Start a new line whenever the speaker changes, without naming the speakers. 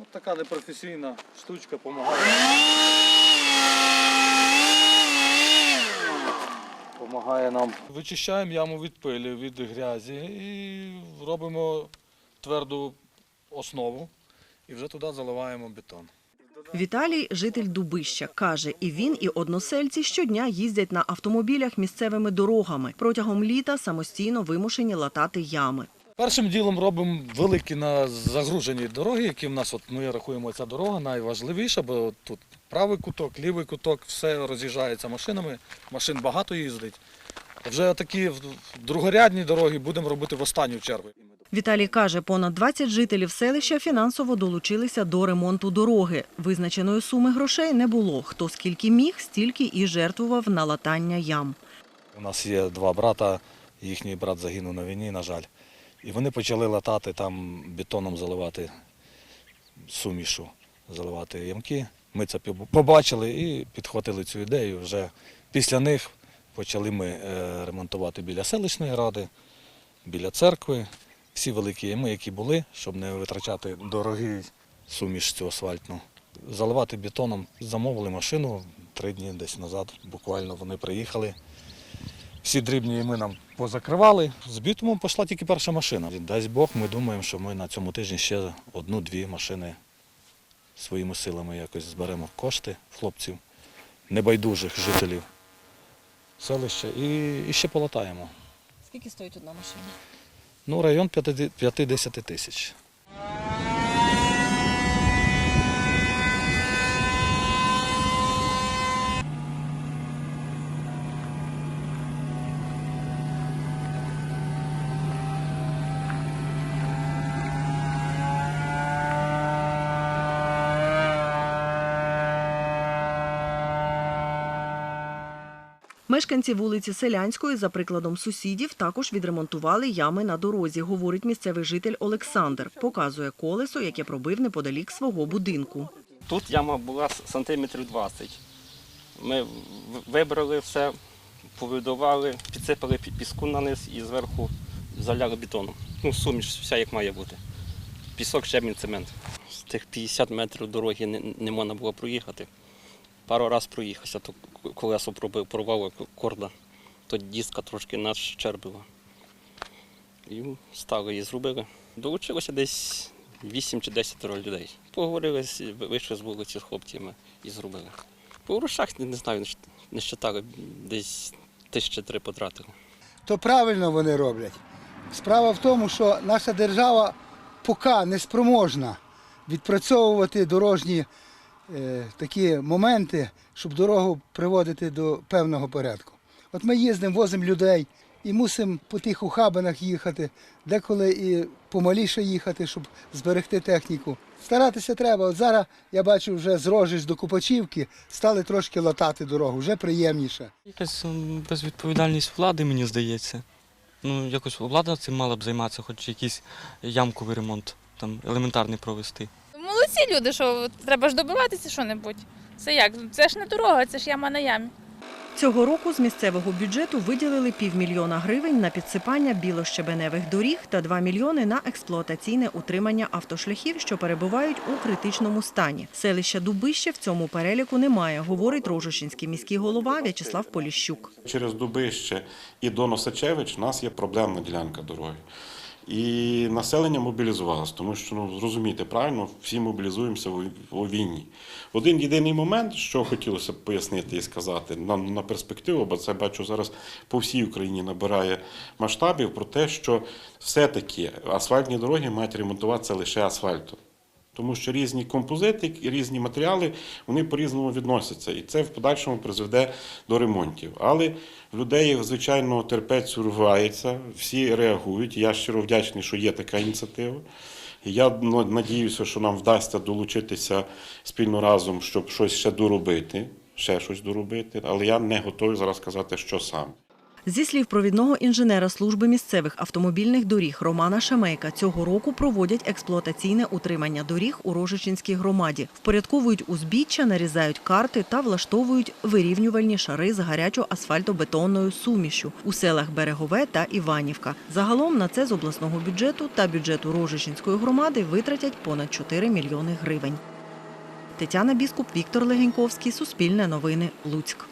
От така непрофесійна штучка допомагає. Помагає нам. Вичищаємо яму від пилі, від грязі і робимо тверду основу і вже туди заливаємо бетон.
Віталій – житель Дубища. Каже, і він, і односельці щодня їздять на автомобілях місцевими дорогами. Протягом літа самостійно вимушені латати ями.
Першим ділом робимо великі на загружені дороги, які в нас, от ми рахуємо, ця дорога найважливіша, бо тут правий куток, лівий куток, все роз'їжджається машинами, машин багато їздить. Вже такі другорядні дороги будемо робити в останню чергу.
Віталій каже, понад 20 жителів селища фінансово долучилися до ремонту дороги. Визначеної суми грошей не було. Хто скільки міг, стільки і жертвував на латання ям.
У нас є два брата, їхній брат загинув на війні, на жаль. І вони почали латати там бетоном заливати сумішу, заливати ямки. Ми це побачили і підхватили цю ідею. Вже після них почали ми е, ремонтувати біля селищної ради, біля церкви. Всі великі ями, які були, щоб не витрачати дорогий суміш цю асфальтну. Заливати бетоном замовили машину три дні десь назад. Буквально вони приїхали. Всі дрібні ями нам позакривали. З бітумом пішла тільки перша машина. Дасть Бог, ми думаємо, що ми на цьому тижні ще одну-дві машини своїми силами якось зберемо кошти хлопців, небайдужих жителів селища і, і ще полатаємо.
Скільки стоїть одна машина?
Ну, район 50 тисяч.
Мешканці вулиці Селянської, за прикладом сусідів, також відремонтували ями на дорозі, говорить місцевий житель Олександр. Показує колесо, яке пробив неподалік свого будинку.
Тут яма була сантиметрів 20. Ми вибрали все, повидували, підсипали пі- піску на низ і зверху заляли бетоном. Ну, суміш вся як має бути. Пісок, щебінь, цемент. З тих 50 метрів дороги не можна було проїхати. Пару разів проїхався, то колесо пробив, порвало корда, то диска трошки нас чербила. І стали і зробили. Долучилося десь 8 чи 10 людей. Поговорили, вийшли з вулиці з хлопцями і зробили. По грошах не, знаю, не щитали, десь тисячі три потратили.
то правильно вони роблять. Справа в тому, що наша держава поки не спроможна відпрацьовувати дорожні такі моменти, щоб дорогу приводити до певного порядку. От ми їздимо, возимо людей і мусимо по тих ухабинах їхати, деколи і помаліше їхати, щоб зберегти техніку. Старатися треба. От зараз я бачу, вже з Рожич до Купачівки стали трошки латати дорогу, вже приємніше.
Якась безвідповідальність влади, мені здається. Ну, якось влада цим мала б займатися, хоч якийсь ямковий ремонт, там елементарний провести.
Молодці люди, що треба ж добиватися що-небудь. Це як? Це ж не дорога, це ж яма на ямі.
Цього року з місцевого бюджету виділили півмільйона гривень на підсипання білощебеневих доріг та 2 мільйони на експлуатаційне утримання автошляхів, що перебувають у критичному стані. Селища Дубище в цьому переліку немає, говорить Рожошинський міський голова В'ячеслав Поліщук.
Через Дубище і до Носачевич у нас є проблемна ділянка дороги. І населення мобілізувалося, тому що ну зрозумієте правильно, всі мобілізуємося у, війні. Один єдиний момент, що хотілося б пояснити і сказати на, на перспективу, бо це бачу зараз по всій Україні набирає масштабів про те, що все-таки асфальтні дороги мають ремонтуватися лише асфальтом. Тому що різні композити, різні матеріали, вони по-різному відносяться. І це в подальшому призведе до ремонтів. Але в людей, звичайно, терпець урвається, всі реагують. Я щиро вдячний, що є така ініціатива. Я надіюся, що нам вдасться долучитися спільно разом, щоб щось ще доробити, ще щось доробити. Але я не готовий зараз сказати, що саме.
Зі слів провідного інженера служби місцевих автомобільних доріг Романа Шемейка, цього року проводять експлуатаційне утримання доріг у Рожичинській громаді. Впорядковують узбіччя, нарізають карти та влаштовують вирівнювальні шари з гарячо-асфальтобетонною сумішю у селах Берегове та Іванівка. Загалом на це з обласного бюджету та бюджету Рожичинської громади витратять понад 4 мільйони гривень. Тетяна Біскуп, Віктор Легеньковський, Суспільне новини, Луцьк.